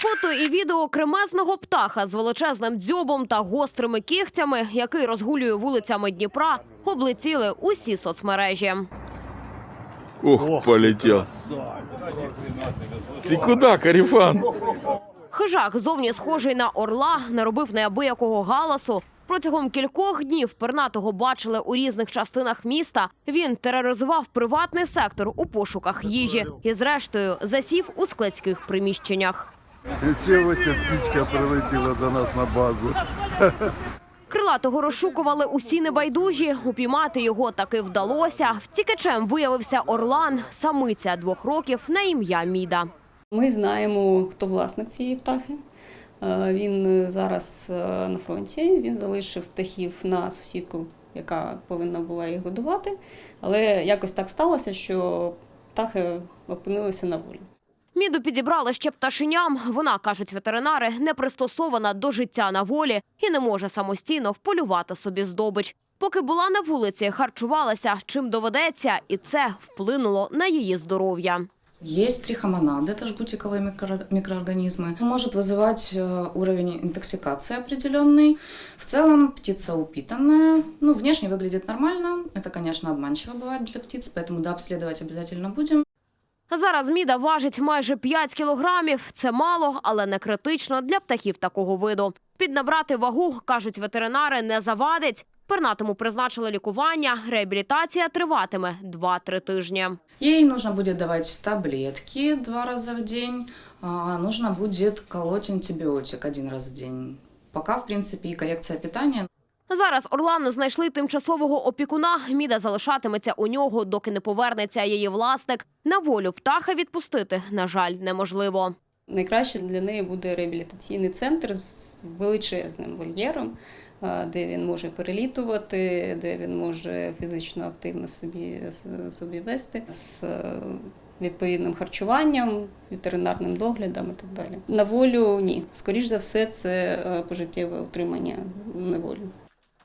Фото і відео кремезного птаха з величезним дзьобом та гострими кігтями, який розгулює вулицями Дніпра, облетіли усі соцмережі. Ух, полетел. Ты куда, Карифан? Хижак, зовні схожий на орла, наробив неабиякого галасу. Протягом кількох днів пернатого бачили у різних частинах міста. Він тероризував приватний сектор у пошуках їжі і, зрештою, засів у складських приміщеннях. І чого ця птичка прилетіла до нас на базу? Крилатого розшукували усі небайдужі. Упіймати його таки вдалося. Втікачем виявився Орлан, самиця двох років на ім'я Міда. Ми знаємо, хто власник цієї птахи. Е, Він зараз е, на фронті. Він залишив птахів на сусідку, яка повинна була їх годувати. Але якось так сталося, що птахи опинилися на волі. Міду підібрали ще пташеням. Вона, кажуть ветеринари, не пристосована до життя на волі і не може самостійно вполювати собі здобич. Поки була на вулиці, харчувалася чим доведеться, і це вплинуло на її здоров'я. Есть трихомонады, это жгутиковые микро- микроорганизмы. Может вызывать э, уровень интоксикации определенный. В целом птица упитанная, ну, внешне выглядит нормально. Это, конечно, обманчиво бывает для птиц, поэтому да, обследовать обязательно будем. Зараз міда важить майже 5 кілограмів. Це мало, але не критично для птахів такого виду. Піднабрати вагу, кажуть ветеринари, не завадить. Пернатому призначили лікування. Реабілітація триватиме 2-3 тижні. Ей нужно будет давать таблетки два раза в день. а, Нужно будет колоть антибиотик один раз в день. Пока, в принципе, и коррекция питания. Зараз Орлану знайшли тимчасового опікуна. Міда залишатиметься у нього, доки не повернеться її власник. На волю птаха відпустити, на жаль, неможливо. Найкраще для неї буде реабілітаційний центр з величезним вольєром, е, де він може перелітувати, де він може фізично активно собі, собі вести з відповідним харчуванням, ветеринарним доглядом і так далі. На волю ні. Скоріш за все, це е, пожиттєве утримання в неволі.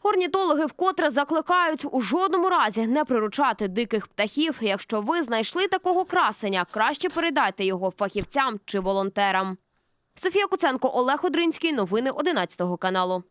Орнітологи вкотре закликають у жодному разі не приручати диких птахів. Якщо ви знайшли такого красення, краще передайте його фахівцям чи волонтерам. Софія Куценко, Олег Одринський. Новини 11 каналу.